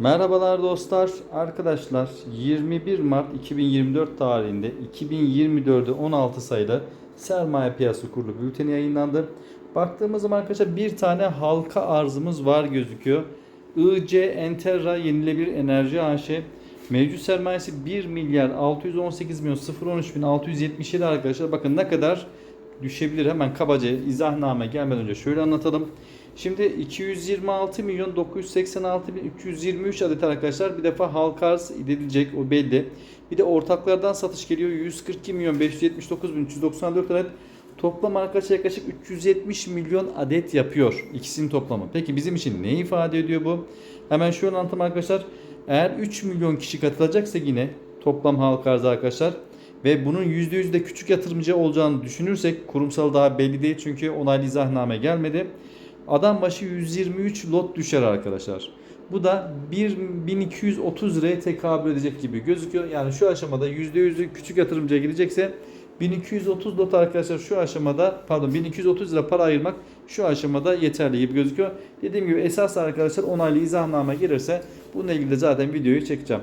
Merhabalar dostlar, arkadaşlar 21 Mart 2024 tarihinde 2024'de 16 sayılı sermaye piyasası kurulu bülteni yayınlandı. Baktığımız zaman arkadaşlar bir tane halka arzımız var gözüküyor. IC Enterra Yenilebilir Enerji AŞ mevcut sermayesi 1 milyar 618 milyon 013 bin 677 arkadaşlar. Bakın ne kadar düşebilir hemen kabaca izahname gelmeden önce şöyle anlatalım. Şimdi 226 milyon 986 bin 323 adet arkadaşlar bir defa halka arz edilecek o belli. Bir de ortaklardan satış geliyor 142 milyon 579 bin 394 adet. Toplam arkadaşlar yaklaşık 370 milyon adet yapıyor ikisinin toplamı. Peki bizim için ne ifade ediyor bu? Hemen şöyle anlatayım arkadaşlar. Eğer 3 milyon kişi katılacaksa yine toplam halka arzı arkadaşlar ve bunun %100 de küçük yatırımcı olacağını düşünürsek kurumsal daha belli değil çünkü onaylı izahname gelmedi. Adam başı 123 lot düşer arkadaşlar. Bu da 1230 liraya tekabül edecek gibi gözüküyor. Yani şu aşamada %100'lük küçük yatırımcıya gidecekse 1230 lot arkadaşlar şu aşamada pardon 1230 lira para ayırmak şu aşamada yeterli gibi gözüküyor. Dediğim gibi esas arkadaşlar onaylı izahname gelirse bununla ilgili de zaten videoyu çekeceğim.